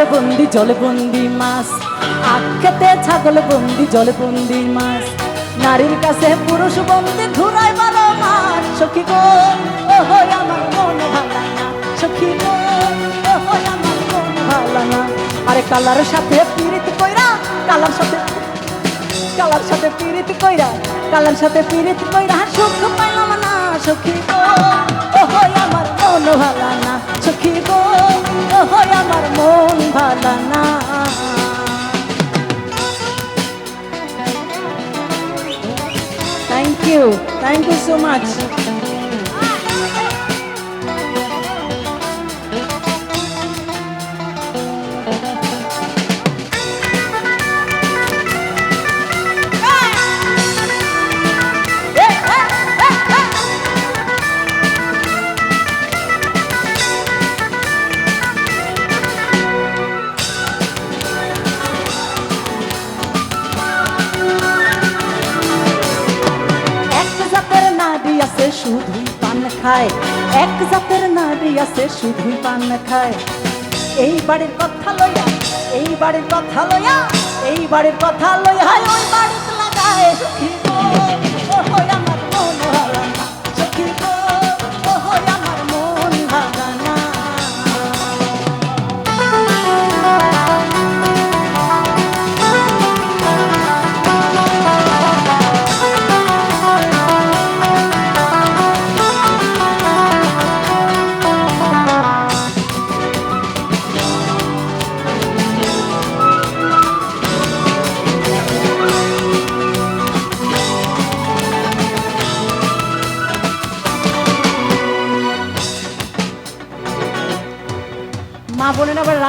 ছাগল বন্দি জলে বন্দি মাছ। আখেতে ছাগল বন্দি বন্দি মাছ। নারীর কাছে পুরুষ বন্দি ঘুরায় বারো মাস সখী গো ও হই আমার মন ভালা না। সখী গো ও হই আমার মন ভালা না। আরে কালার সাথে পীড়িত কইরা, কালার সাথে কালার সাথে পীড়িত কইরা, কালার সাথে পীড়িত কইরা সুখ পাইলাম না। সখী গো ও হই আমার মন ভালা না সখী গো ও হই আমার মন ভালা না thank you thank you so much আছে শুধুই পান খায়। এক জাতের নারী আছে শুধুই পান খায়। এই বাড়ির কথা লইয়া, এই বাড়ির কথা লইয়া, এই বাড়ির কথা লইয়া ওই বাড়িতে লাগায়।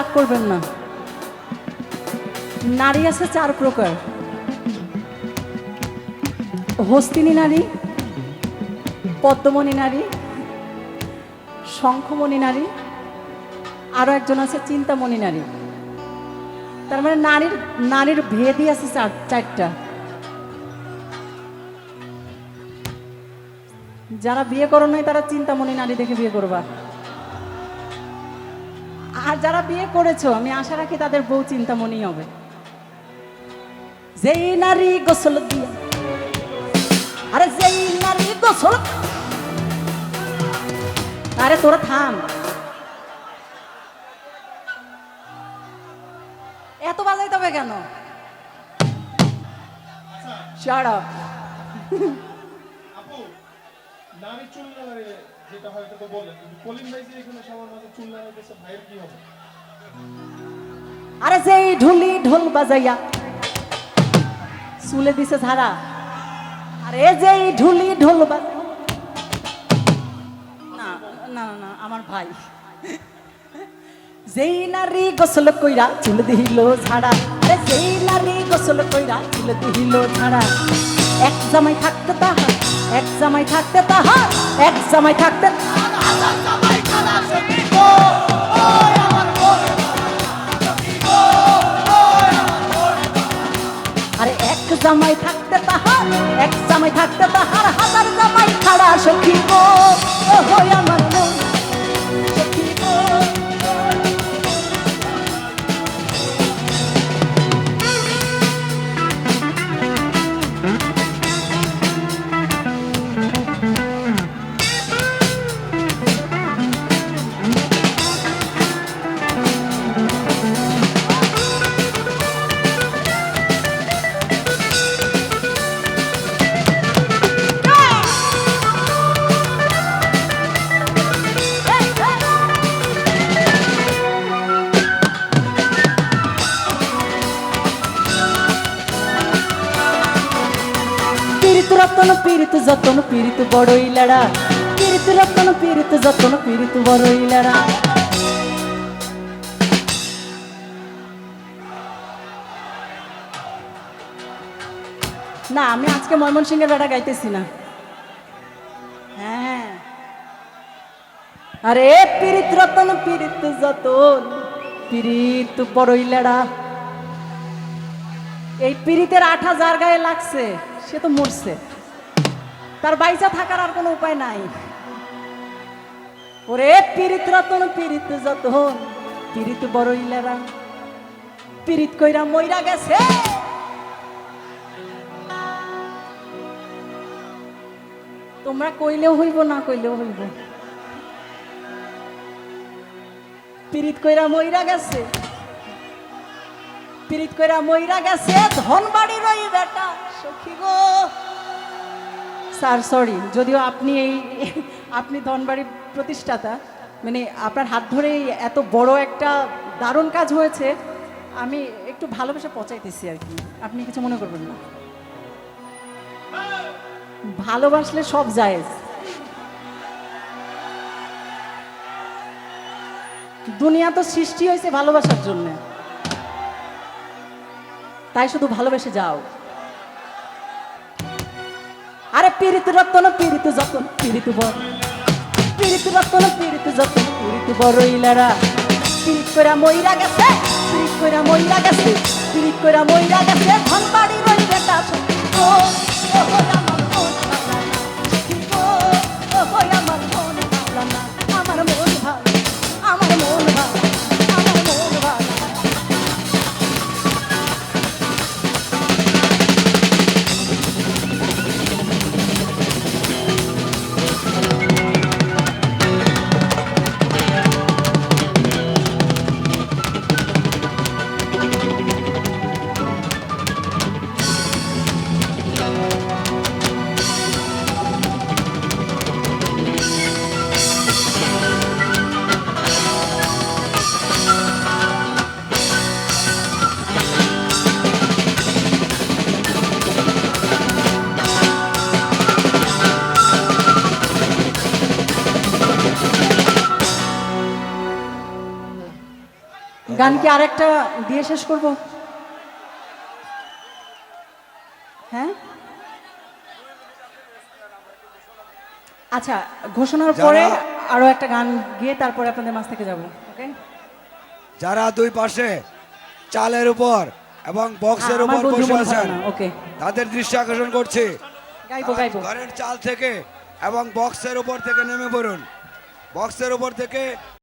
রাগ করবেন না। নারী আছে চার প্রকার। হস্তিনী নারী, পদ্মমণি নারী, শঙ্খমণি নারী আরও একজন আছে চিন্তামণি নারী। তার মানে নারীর নারীর ভেদই আছে চার, চারটা। যারা বিয়ে করো নাই তারা চিন্তামণি নারী দেখে বিয়ে করবা। আর যারা বিয়ে করেছ আমি আশা রাখি তাদের বউ চিন্তামণি হবে। যেই নারী গোসল দিয়া আরে যেই নারী গোসল আরে তোরা থাম। এত বাজাইতে হবে কেন? Shut আপু নারী চুল যেটা হয় এটা তো বলেন কিন্তু কলিম ভাই যে এখানে সবার মাঝে চুল নাড়াইতেছে ভাইয়ের কি হবে? আরে যেই ঢুলি ঢোল বাজাইয়া চুলে দিছে ঝাড়া। আরে যেই ঢুলি ঢোল বাজাইয়া। না না না আমার ভাই। যেই নারী গোসল কইরা চুল দিহিল ঝাড়া। আরে যেই নারী গোসল কইরা চুল দিহিল ঝাড়া এক জামাই থাকতে তাহার, এক জামাই থাকতে তাহার, এক জামাই থাকতে আরে এক জামাই থাকতে তাহার, এক জামাই থাকতে তাহার, হাজার জামাই ছাড়া সখী গো। আমার রতন পীড়িত যতন পীড়িত বড়ই লড়া। পীড়িত রতন পীড়িত যতন পীড়িত বড়ই লড়া। না, আমি আজকে ময়মনসিংহের বেড়া গাইতেছি না। হ্যাঁ। আরে পীড়িত রতন পীড়িত যতন পীড়িত বড়ই লড়া। এই পীড়িতের আঠ হাজার গায়ে লাগছে, সে তো মরছে। তার বাইচা থাকার আর কোনো উপায় নাই। ওরে পীড়িত রতন, পীড়িত যতন পিরিত বড় ইলারা পিরিত কইরা মইরা গেছে। তোমরা কইলেও হইব, না কইলেও হইব। পিরিত কইরা মইরা গেছে। পিরিত কইরা মইরা গেছে ধন বাড়ির ওই বেটা সখী গো। স্যার সরি যদিও আপনি এই, আপনি ধনবাড়ির প্রতিষ্ঠাতা মানে আপনার হাত ধরেই এত বড় একটা দারুণ কাজ হয়েছে, আমি একটু ভালোবেসে পচাইতেছি আর কি। আপনি কিছু মনে করবেন না। ভালোবাসলে সব জায়েজ। দুনিয়া তো সৃষ্টি হয়েছে ভালোবাসার জন্য। তাই শুধু ভালোবেসে যাও। আরে পীড়িত রতন, পীড়িত যতন, পীড়িত বর। পীড়িত রতন, পীড়িত যতন, পীড়িত বর ইলারা পীড়িত কইরা মইরা গেছে, পীড়িত কইরা মইরা গেছে, পীড়িত কইরা মইরা গেছে ধন বাড়ি রই বেটা ও ও গান কি আরেকটা দিয়ে শেষ করব? হ্যাঁ? আচ্ছা ঘোষণার পরে আরও একটা গান গিয়ে তারপরে আপনাদের মাছ থেকে যাব ওকে? যারা দুই পাশে চালের উপর এবং বক্সের উপর বসে আছেন ওকে। তাদের দৃষ্টি আকর্ষণ করছি। গাইবো গাইবো। ঘরের চাল থেকে এবং বক্সের উপর থেকে নেমে পড়ুন। বক্সের উপর থেকে